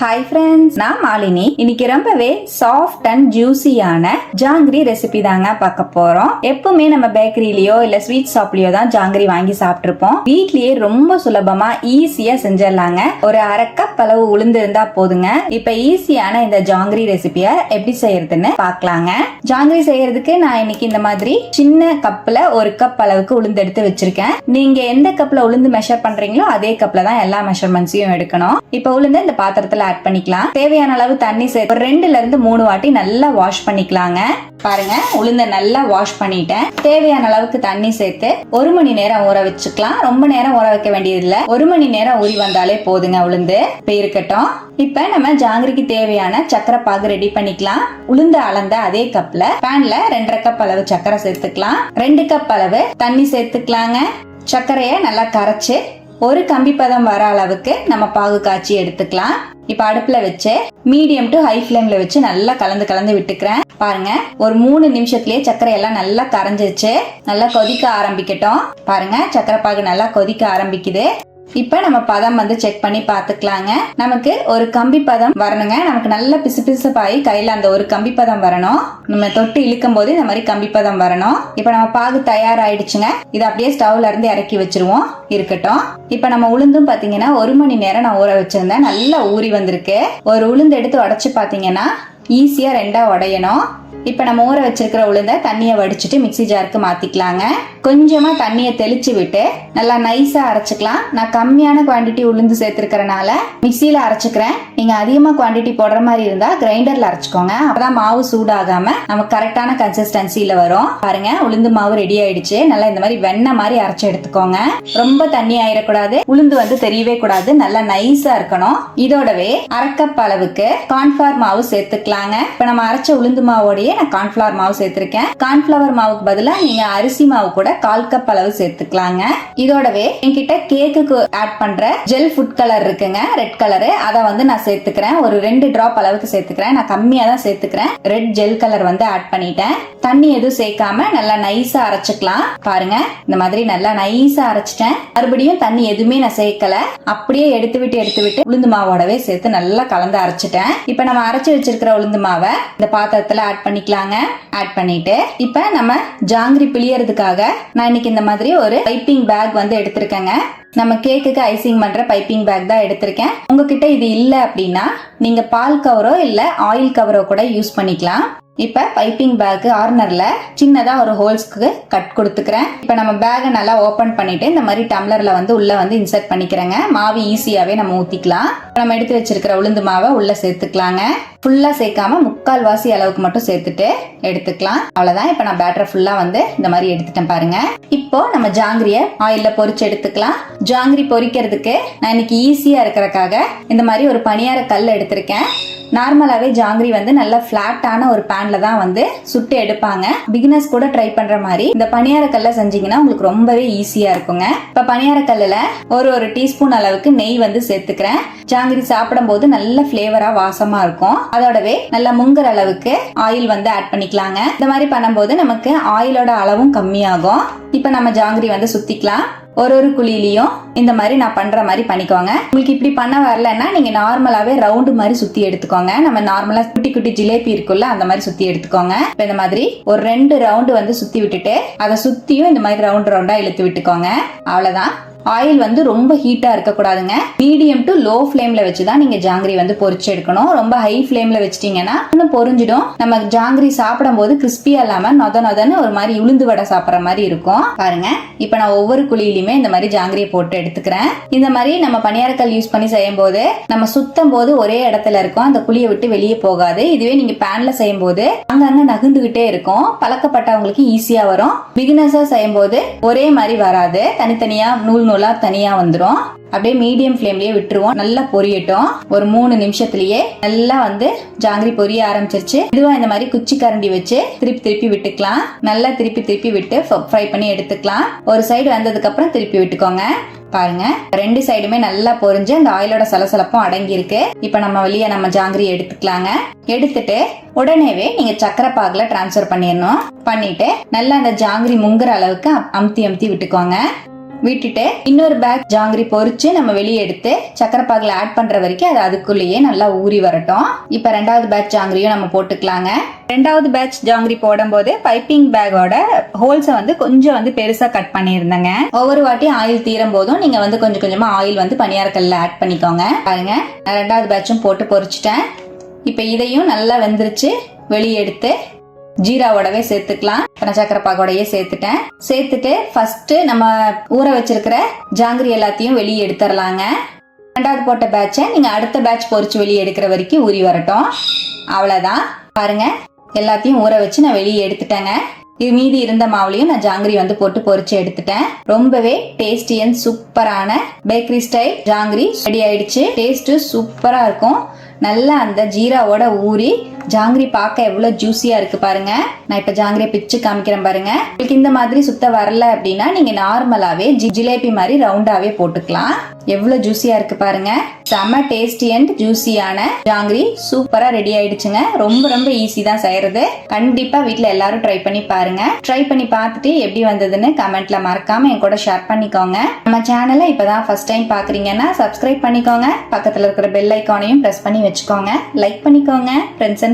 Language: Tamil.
ஹாய் ஃப்ரெண்ட்ஸ் நான் மாலினி. இன்னைக்கு ரொம்பவே சாஃப்ட் அண்ட் ஜூசியான ஜாங்கிரி ரெசிபி தாங்க பார்க்க போறோம். எப்பவுமே நம்ம பேக்கரியிலயோ இல்ல ஸ்வீட் ஷாப்லயோ தான் ஜாங்கிரி வாங்கி சாப்பிட்டுருப்போம். வீட்லயே ரொம்ப சுலபமா ஈஸியா செஞ்சிடலாங்க. ஒரு அரை கப் அளவு உளுந்து இருந்தா போதுங்க. இப்ப ஈஸியான இந்த ஜாங்கிரி ரெசிபிய எப்படி செய்யறதுன்னு பார்க்கலாங்க. ஜாங்கிரி செய்யறதுக்கு நான் இன்னைக்கு இந்த மாதிரி சின்ன கப்ல ஒரு கப் அளவுக்கு உளுந்து எடுத்து வச்சிருக்கேன். நீங்க எந்த கப்ல உளுந்து மெஷர் பண்றீங்களோ அதே கப்ல தான் எல்லா மெஷர்மெண்ட்ஸையும் எடுக்கணும். இப்ப உளுந்து இந்த பாத்திரத்துல ஆட் பண்ணிக்கலாம். தேவையான அளவு தண்ணி சேர்த்து ஒரு ரெண்டுல இருந்து மூணு வாட்டி நல்லா வாஷ் பண்ணிக்கலாங்க. பாருங்க உளுந்த நல்லா வாஷ் பண்ணிட்டேன். தேவையான அளவுக்கு தண்ணி சேர்த்து ஒரு மணி நேரம் ஊற வச்சுக்கலாம். ரொம்ப நேரம் ஊற வைக்க வேண்டியதில்ல. ஒரு மணி நேரம் ஊறி வந்தாலே போதுங்க உளுந்து. இப்ப இருக்கட்டும். இப்ப நம்ம ஜாங்கிரிக்கு தேவையான சக்கரை பாகு ரெடி பண்ணிக்கலாம். உளுந்து அளந்த அதே கப்ல பேன்ல ரெண்டரை கப் அளவு சக்கரை சேர்த்துக்கலாம். ரெண்டு கப் அளவு தண்ணி சேர்த்துக்கலாங்க. சர்க்கரையை நல்லா கரைச்சு ஒரு கம்பி பதம் வர அளவுக்கு நம்ம பாகு காய்ச்சி எடுத்துக்கலாம். இப்ப அடுப்புல வச்சு மீடியம் டு ஹை ஃப்ளேம்ல வச்சு நல்லா கலந்து கலந்து விட்டுக்கிறேன். பாருங்க ஒரு மூணு நிமிஷத்துலயே சர்க்கரை எல்லாம் நல்லா கரைஞ்சிருச்சு. நல்லா கொதிக்க ஆரம்பிக்கட்டும். பாருங்க சர்க்கரை பாகு நல்லா கொதிக்க ஆரம்பிக்குது. இப்ப நம்ம பதம் வந்து செக் பண்ணி பாத்துக்கலாங்க நமக்கு ஒரு கம்பி பதம் வரணுங்க. நமக்கு நல்ல பிசு பிசுப்பாயி கையில அந்த ஒரு கம்பி பதம் வரணும். நம்ம தொட்டு இழுக்கும் போது இந்த மாதிரி கம்பி பதம் வரணும். இப்ப நம்ம பாகு தயாராயிடுச்சுங்க. இதை அப்படியே ஸ்டவ்ல இருந்து இறக்கி வச்சிருவோம். இருக்கட்டும். இப்ப நம்ம உளுந்தும் பாத்தீங்கன்னா ஒரு மணி நேரம் நான் ஊற வச்சிருந்தேன். நல்லா ஊறி வந்திருக்கு. ஒரு உளுந்து எடுத்து உடச்சு பாத்தீங்கன்னா ஈஸியா ரெண்டா உடையணும். இப்போ நம்ம ஊற வச்சிருக்கிற உளுந்த தண்ணியை வடிச்சிட்டு மிக்ஸி ஜாருக்கு மாத்திக்கலாங்க. கொஞ்சமா தண்ணியை தெளிச்சு விட்டு நல்லா நைஸா அரைச்சிக்கலாம். நான் கம்மியான குவான்டிட்டி உளுந்து சேர்த்திருக்கிறனால மிக்சியில அரைச்சிக்கிறேன். நீங்க அதிகமா குவாண்டிட்டி போடுற மாதிரி இருந்தா கிரைண்டர்ல அரைச்சிக்கோங்க. அப்பதான் மாவு சூடாகாம நமக்கு கரெக்டான கன்சிஸ்டன்சில வரும். பாருங்க உளுந்து மாவு ரெடி ஆயிடுச்சு. நல்லா இந்த மாதிரி வெண்ணெய் மாதிரி அரைச்சி எடுத்துக்கோங்க. ரொம்ப தண்ணி ஆயிடக்கூடாது உளுந்து வந்து தெரியவே கூடாது. நல்லா நைஸா இருக்கணும். இதோடவே அரை அளவுக்கு கான்ஃபார் மாவு சேர்த்துக்கலாங்க. இப்ப நம்ம அரைச்ச உளுந்து மாவோடைய நான் கார்ன்ஃபிளவர் மாவு சேர்த்திருக்கேன். கார்ன்ஃபிளவர் மாவுக்கு பதிலா நீங்க அரிசி மாவு கூட கால் கப் அளவு சேர்த்துக்கலாங்க. இதோடவே என்கிட்ட கேக்குக்கு ஆட் பண்ற ஜெல் ஃபுட் கலர் இருக்குங்க. ரெட் கலரு அதை வந்து நான் சேர்த்துக்கிறேன். ஒரு ரெண்டு டிராப் அளவுக்கு சேர்த்துக்கிறேன். நான் கம்மியா தான் சேர்த்துக்கிறேன். ரெட் ஜெல் கலர் வந்து ஆட் பண்ணிட்டேன். தண்ணி எதுவும் சேர்க்காம நல்லா நைஸா அரைச்சுக்கலாம். பாருங்க. இந்த மாதிரி நல்லா நைஸா அரைச்சிட்டேன். மறுபடியும் தண்ணி எதுவுமே நான் சேர்க்கல. அப்படியே எடுத்து விட்டு எடுத்து விட்டு உளுந்து மாவோடவே சேர்த்து நல்லா கலந்து அரைச்சிட்டேன். இப்ப நம்ம அரைச்சு வச்சிருக்கிற உளுந்து மாவை இந்த பாத்திரத்துல ஆட் பண்ணி பண்ணிக்கலாங்க. ஆட் பண்ணிட்டு இப்ப நம்ம ஜாங்கிரி பிழியறதுக்காக நான் இன்னைக்கு இந்த மாதிரி ஒரு பைப்பிங் பேக் வந்து எடுத்திருக்கேங்க. நம்ம கேக்குக்கு ஐசிங் பண்ற பைப்பிங் பேக் தான் எடுத்திருக்கேன். உங்ககிட்ட இது இல்ல அப்படின்னா நீங்க பால் கவரோ இல்ல ஆயில் கவரோ கூட யூஸ் பண்ணிக்கலாம். இப்ப பைப்பிங் பேக் ஆர்னர்ல சின்னதா ஒரு ஹோல்ஸ்க்கு கட் கொடுத்துக்கிறேன். இப்ப நம்ம பேக்கை நல்லா ஓபன் பண்ணிட்டு இந்த மாதிரி டம்ளர்ல வந்து உள்ள வந்து இன்சர்ட் பண்ணிக்கிறேங்க. மாவு ஈஸியாவே நம்ம ஊத்திக்கலாம். நம்ம எடுத்து வச்சிருக்கிற உளுந்து மாவை உள்ள சேர்த்துக்கலாங்க. ஃபுல்லா சேர்க்காம முக்கால் வாசி அளவுக்கு மட்டும் சேர்த்துட்டு எடுத்துக்கலாம். அவ்வளவுதான். இப்ப நான் பேட்டரை ஃபுல்லா வந்து இந்த மாதிரி எடுத்துட்டேன் பாருங்க. இப்போ நம்ம ஜாங்கிரிய ஆயில்ல பொரிச்சு எடுத்துக்கலாம். ஜாங்கிரி பொரிக்கிறதுக்கு நான் இன்னைக்கு ஈஸியா இருக்கிறக்காக இந்த மாதிரி ஒரு பணியார கல் எடுத்திருக்கேன். நார்மலாவே ஜாங்கிரி வந்து நல்ல பிளாட்டான ஒரு பேன்ல தான் வந்து சுட்டு எடுப்பாங்க. பிகினர்ஸ் கூட ட்ரை பண்ற மாதிரி இந்த பணியாரக்கல்ல செஞ்சீங்கன்னா உங்களுக்கு ரொம்பவே ஈஸியா இருக்குங்க. இப்ப பணியார ஒரு ஒரு டீஸ்பூன் அளவுக்கு நெய் வந்து சேர்த்துக்கிறேன். ஜாங்கிரி சாப்பிடும் போது நல்ல பிளேவரா வாசமா இருக்கும். அதோடவே நல்ல முங்குற அளவுக்கு ஆயில் வந்து ஆட் பண்ணிக்கலாங்க. இந்த மாதிரி பண்ணும்போது நமக்கு ஆயிலோட அளவும் கம்மியாகும். இப்ப நம்ம ஜாங்கிரி வந்து சுத்திக்கலாம். ஒரு ஒரு குழியிலையும் இந்த மாதிரி நான் பண்ற மாதிரி பண்ணிக்கோங்க. உங்களுக்கு இப்படி பண்ண வரலன்னா நீங்க நார்மலாவே ரவுண்டு மாதிரி சுத்தி எடுத்துக்கோங்க. நம்ம நார்மலா குட்டி குட்டி ஜிலேபி இருக்குல்ல அந்த மாதிரி சுத்தி எடுத்துக்கோங்க. இப்ப இந்த மாதிரி ஒரு ரெண்டு ரவுண்டு வந்து சுத்தி விட்டுட்டு அதை சுத்தியும் இந்த மாதிரி ரவுண்ட் ரவுண்டா இழுத்து விட்டுக்கோங்க. அவ்வளவுதான். ஆயில் வந்து ரொம்ப ஹீட்டா இருக்கக்கூடாதுங்க. மீடியம் டு லோ ஃப்ளேமில் வச்சு தான் நீங்க ஜாங்கிரி வந்து பொறிச்சு எடுக்கணும். ரொம்ப ஹை ஃப்ளேமில் வச்சிட்டீங்கன்னா இன்னும் பொரிஞ்சிடும். நம்ம ஜாங்கிரி சாப்பிடும் போது கிறிஸ்பியா இல்லாம நொத நொதன்னு ஒரு மாதிரி உளுந்து வடை சாப்பிட்ற மாதிரி இருக்கும். பாருங்க. இப்ப நான் ஒவ்வொரு குழியிலுமே இந்த மாதிரி ஜாங்கிரியை போட்டு எடுத்துக்கிறேன். இந்த மாதிரி நம்ம பணியாரக்கல் யூஸ் பண்ணி செய்யும் போது நம்ம சுத்தம் போது ஒரே இடத்துல இருக்கும். அந்த குழியை விட்டு வெளியே போகாது. இதுவே நீங்க பேன்ல செய்யும் போது அங்கங்க நகுந்துகிட்டே இருக்கும். பழக்கப்பட்டவங்களுக்கு ஈஸியா வரும். பிகினர்ஸா செய்யும் போது ஒரே மாதிரி வராது. தனித்தனியா நூல் நூலா தனியா வந்துடும் அப்படியே மீடியம் ஃப்ளேம்லயே விட்டுருவோம். நல்லா பொரியட்டும். ஒரு மூணு நிமிஷத்துலயே நல்லா வந்து ஜாங்கிரி பொரிய ஆரம்பிச்சிருச்சு. இதுவா இந்த மாதிரி குச்சி கரண்டி வச்சு திருப்பி திருப்பி விட்டுக்கலாம். நல்லா திருப்பி திருப்பி விட்டு ஃப்ரை பண்ணி எடுத்துக்கலாம். ஒரு சைடு வந்ததுக்கு அப்புறம் திருப்பி விட்டுக்கோங்க. பாருங்க. ரெண்டு சைடுமே நல்லா பொரிஞ்சு அந்த ஆயிலோட சலசலப்பும் அடங்கி இருக்கு இப்ப நம்ம வெளியே நம்ம ஜாங்கிரி எடுத்துக்கலாங்க. எடுத்துட்டு உடனேவே நீங்க சக்கரை பாகுல டிரான்ஸ்ஃபர் பண்ணிடணும் பண்ணிட்டு நல்லா அந்த ஜாங்கிரி முங்குற அளவுக்கு அமுத்தி அமுத்தி விட்டுக்கோங்க. விட்டுட்டு இன்னொரு பேட்ச் ஜாங்கிரி பொறிச்சு நம்ம வெளியே எடுத்து சக்கரை பாகுல ஆட் பண்ற வரைக்கும் அது அதுக்குள்ளேயே நல்லா ஊறி வரட்டும். இப்ப ரெண்டாவது பேட்ச் ஜாங்கிரியும் நம்ம போட்டுக்கலாங்க. ரெண்டாவது பேட்ச் ஜாங்கிரி போடும்போது பைப்பிங் பேக்கோட ஹோல்ஸை வந்து கொஞ்சம் வந்து பெருசா கட் பண்ணியிருந்தேங்க. ஒவ்வொரு வாட்டி ஆயில் தீரும் போதும் நீங்க வந்து கொஞ்சம் கொஞ்சமா ஆயில் வந்து பணியாரக்கல்ல ஆட் பண்ணிக்கோங்க. பாருங்க நான் ரெண்டாவது பேட்சும் போட்டு பொரிச்சிட்டேன். இப்போ இதையும் நல்லா வெந்துருச்சு. வெளியே எடுத்து ஜீராவோடவே சேர்த்துக்கலாம். இப்ப நான் சக்கரை பாகோடையே சேர்த்துட்டேன். சேர்த்துட்டு ஃபர்ஸ்ட் நம்ம ஊற வச்சிருக்கிற ஜாங்கிரி எல்லாத்தையும் வெளியே எடுத்துடலாங்க. ரெண்டாவது போட்ட பேட்சை நீங்க அடுத்த பேட்ச் பொறிச்சு வெளியே எடுக்கிற வரைக்கும் ஊறி வரட்டும். அவ்வளவுதான். பாருங்க எல்லாத்தையும் ஊற வச்சு நான் வெளியே எடுத்துட்டேங்க. இது மீதி இருந்த மாவுலையும் நான் ஜாங்கிரி வந்து போட்டு பொறிச்சு எடுத்துட்டேன். ரொம்பவே டேஸ்டி அண்ட் சூப்பரான பேக்கரி ஸ்டைல் ஜாங்கிரி ரெடி ஆயிடுச்சு. டேஸ்ட் சூப்பரா இருக்கும். நல்லா அந்த ஜீராவோட ஊறி ஜாங்கிரி பார்க்க எவ்வளவு ஜூஸியாக இருக்கு பாருங்க. நான் இப்ப ஜாங்கிரியை பிச்சு காமிக்கிறேன் பாருங்க. உங்களுக்கு இந்த மாதிரி சுத்த வரல அப்படின்னா நீங்க நார்மலாவே ஜி- ஜிலேபி மாதிரி ரவுண்டாவே போட்டுக்கலாம். எவ்வளவு ஜூஸியாக இருக்கு பாருங்க. செம்ம டேஸ்டி அண்ட் ஜூஸியான ஜாங்கிரி சூப்பரா ரெடி ஆயிடுச்சுங்க. ரொம்ப ரொம்ப ஈஸி தான் செய்யறது. கண்டிப்பா வீட்டில் எல்லாரும் ட்ரை பண்ணி பாருங்க. ட்ரை பண்ணி பார்த்துட்டு எப்படி வந்ததுன்னு கமெண்ட்ல மறக்காம என் கூட ஷேர் பண்ணிக்கோங்க. நம்ம சேனலை இப்பதான் ஃபர்ஸ்ட் டைம் பாக்குறீங்கன்னா சப்ஸ்கிரைப் பண்ணிக்கோங்க. பக்கத்துல இருக்கிற பெல் ஐக்கானையும் ப்ரெஸ் பண்ணி வச்சுக்கோங்க. லைக் பண்ணிக்கோங்க. ஃப்ரெண்ட்ஸ்